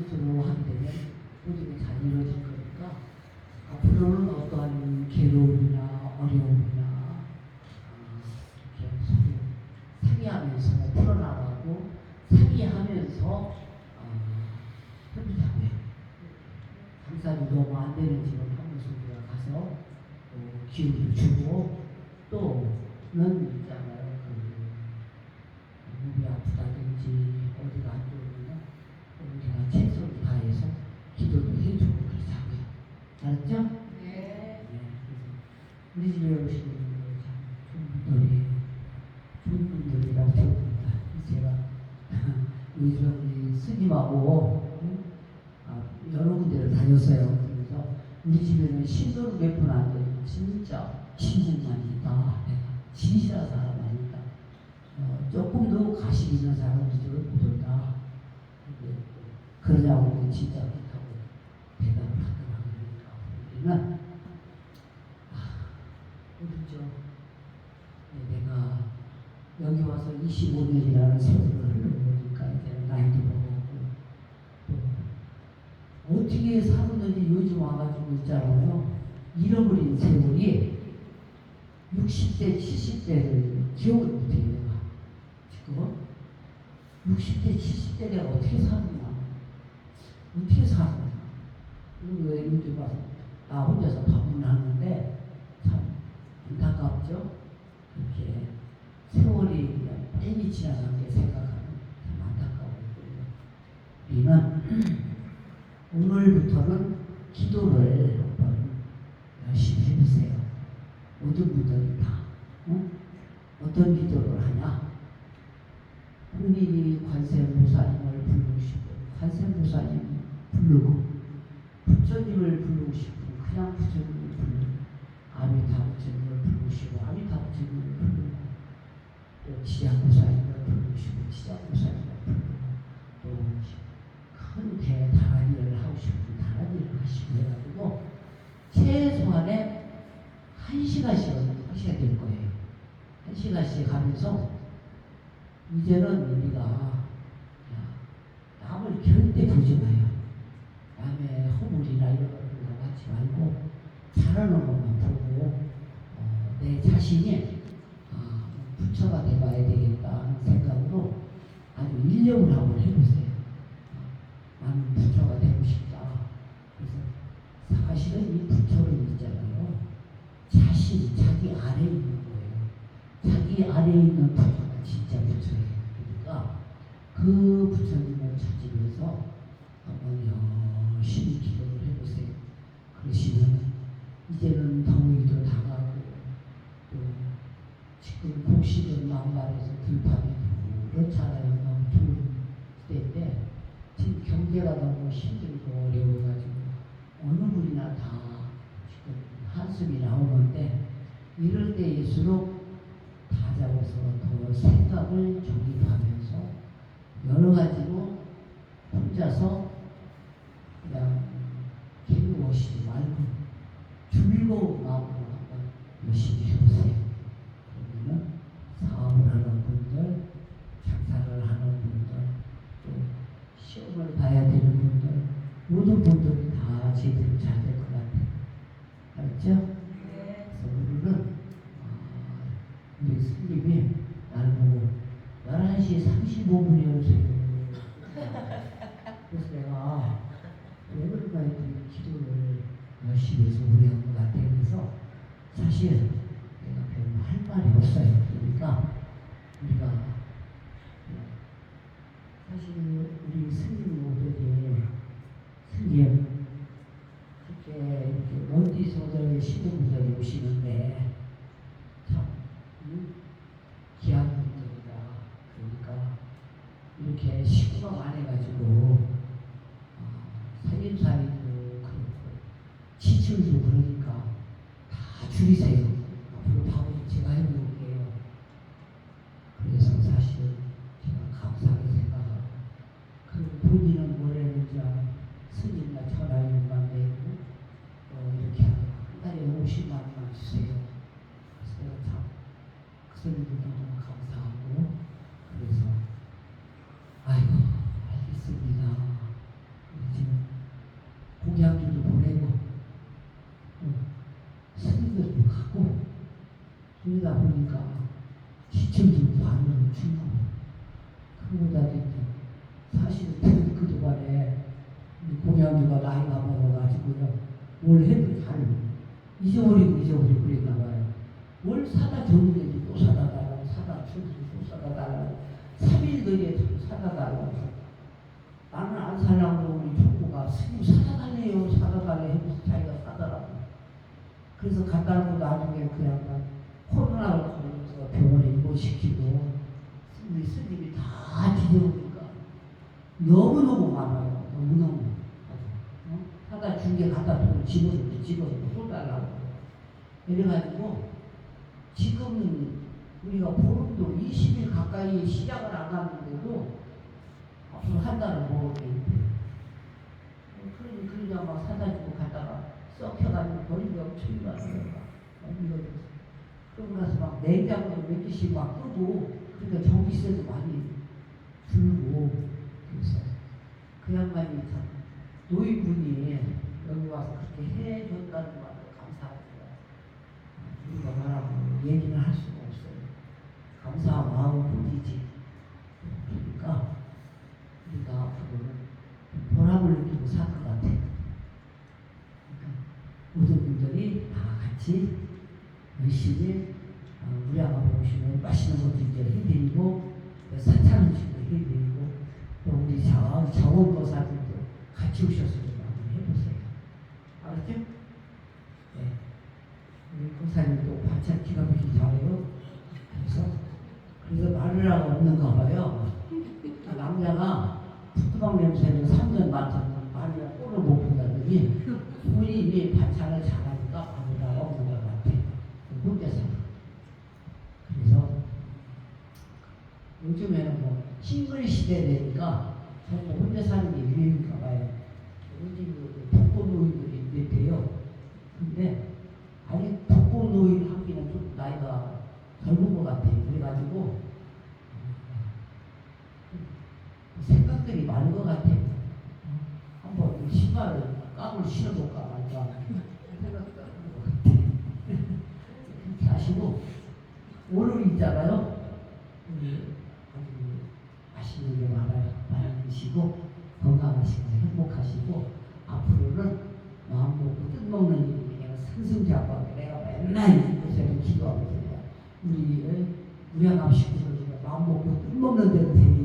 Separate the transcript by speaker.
Speaker 1: 뜻으로 하게 되면 모든 게 잘 이루어질 거니까 앞으로는 어떠한 괴로움이나 어려움이나 아, 이렇게 상의하면서 풀어나가고 상의하면서 어, 해보자고요. 감사도 너무 안 되는 집은 한 우리가 가서 또 기운을 주고 또는 있잖아요. 그 몸이 아프다든지 어디가 안 좋으면 우리가 최선을 다해서 기도도 해주고 그러자고요. 알았죠?
Speaker 2: 네.
Speaker 1: 네. 그래서 우리 집에 오시는 분들 참 좋은 분들이에요. 좋은 분들이라고 생각합니다. 제가 우리 저 우리 스님하고 응? 아, 여러 군데를 다녔어요. 그래서 우리 집에는 신도를 몇분안 되는 진짜 신분만 있다. 진실한 사람 아니다. 어, 조금도 가식 있는 사람 우리 집을 못 온다. 근데 그러냐고 우리 진짜 그렇다고 대답을 하더라고요. 그러니까 우리는 아, 우리 저 네, 내가 여기 와서 25년이라는 세월을 흘러보니까 이제 나이도 먹었고 또 어떻게 살았는지 요즘 와가지고 있잖아요. 잃어버린 세월이 60대, 70대를 기억을 못해요, 내가. 지금 60대, 70대 내가 어떻게 살았나? 어떻게 살았나? 이거 왜 요즘 와서 나 혼자서 밥을 하는데 참 안타깝죠? 이렇게 세월이 빨리 지나간 게 생각하면 참 안타까워요. 우리는 오늘부터는 기도를 한번 열심히 해보세요. 모든 분들이 다 응? 어떤 기도를 하냐? 본인이 관세음보살님을 부르시고 관세음보살님 부르고 1시간씩 하시게 될 거예요. 1시간씩 하면서 이제는 우리가 남을 절대 보지 마요. 남의 허물이나 이런 것들로 같지 말고 잘하는 것만 보고 어, 내 자신이 아, 부처가 되봐야 되겠다는 생각으로 아주 인력을 한번 해보세요. 아, 나는 부처가 되고 싶다. 그래서 사실은 이 부처를 자신, 자기 안에 있는 거예요. 자기 안에 있는 부처가 진짜 부처예요. 그러니까 그 부처님을 찾으면서 한번 열심히 기도를 해보세요. 그러시면 이제는 더위도 다가고 또 지금 곡식은 만발해서 들판이 그렇잖아요. 너무 좋은 때인데 지금 경제가 너무 힘들고 어려워가지고 어느 분이나 다 지금 한숨이 나오는데 이럴 때일수록 다잡아서 더 생각을 정립하면서 여러 가지로 혼자서 그냥 괴로워하시지 말고 즐거운 마음으로 한번 열심히 해보세요. 그러면은 사업을 하는 분들, 장사를 하는 분들, 또 시험을 봐야 되는 분들, 모든 분들이 다 제대로 잘될것 같아요. 알았죠?
Speaker 2: 네.
Speaker 1: 그래서 아, 우리 스님이 나를 보고 11시 35분에 오세요. 그래서 내가 왜 그런가 했더니 기도를 열심히 해서 오래 한것 같아요. 그래서 사실 내가 별로 할 말이 없어요. 그러니까 우리가 사실 우리 스님 모델이 스님 이렇게 먼지소들 시도분들이 오시는데 참 음, 귀한 분들이다. 그러니까 이렇게 식구가 많아가지고 어, 살림살이도 그렇고 지출도 그러니까 다 줄이세요. 앞으로 밥은 제가 해볼게요. 그래서 사실 제가 감사하게 생각하고 그 본인은 뭘 했는지 알아? 스님과 천하일만 내고 어, 이렇게 하고 한 달에 50만 원만 주세요. 그래서 내가 참그 스님도 너무 감사하고 그래서 아이고 알겠습니다. 그러다 보니까 지쳐지고 반응을 주고 그러다 사실은 그- 그동안에 이 공양주가 나이가 먹어가지고요. 뭘 해도 잘 잊어버리고 잊어버리고 그랬나 봐요. 뭘 사다 줬는데 또 사다 달라고 사다 줬는데 또 사다 달라고 3일 거리에 사다 달라고. 나는 안 살라고 우리 총무가 스님 사다 달래요 사다 달래 해서 자기가 사더라고. 그래서 갖다 놓고 나중에 그 양반 병원에 입원시키고 스님이, 다 뒤져보니까 너무너무 많아요. 너무너무. 어? 준게 갖다 돈 집어서 집어서 쏟달라고. 이래가지고 지금은 우리가 보름도 20일 가까이 시작을 안 하는데도 앞으로 한 먹을 게 있대. 그러니 그러냐 막 사다 주고 갔다가 썩혀가지고 버린 게 엄청 많아요. 그러고 나서 막 냉장고에 몇 개씩 막 끄고 그러니까 전기세도 많이 줄고 그래서 그 양반이 참 노인분이 여기 와서 그렇게 해줬다는 말을 감사하고요. 우리가 말하고 얘기는 할 수가 없어요. 감사한 마음뿐이지. 그러니까 우리가 앞으로는 보람을 느끼고 살 것 같아요. 그러니까 모든 분들이 다 같이 어, 우리 아가 보시면 맛있는 것도 이제 해드리고 또 사찰 음식도 해드리고 또 우리 자, 자원보살들도 같이 오셔서 좀 한번 해보세요. 알았죠? 네. 우리 공사님도 반찬 기가 막히게 잘해요. 그래서 그래서 말을 하고 없는가 봐요. 아, 남자가 푸드방 냄새를 3년 맡았는 말을 꼴을 못 본다더니 본인이 반찬을 잘하니까 아무나 없는 것 같아. 혼자서. 그래서 요즘에는 뭐 싱글 시대 되니까 전부 혼자 사는 게 유행인가 봐요. 요즘 그 독거 노인들이 있대요. 근데 아직 독거 노인 하기는 좀 나이가 젊은 것 같아요. 그래가지고 생각들이 많은 것 같아요. 한번 이 신발을 깡을 신어볼까 말까 생각도 하는 것 같아요. 그렇게 하시고 오늘 있잖아요. 맛있는 게. 많이 드시고 건강하시고 행복하시고 앞으로는 마음 먹고 뜻 먹는 일이 내가 승승장구하게 내가 맨날 이곳에 기도하고 있어요. 우리 우리 아가 식구들 중에 마음 먹고 뜻 먹는 대로 되니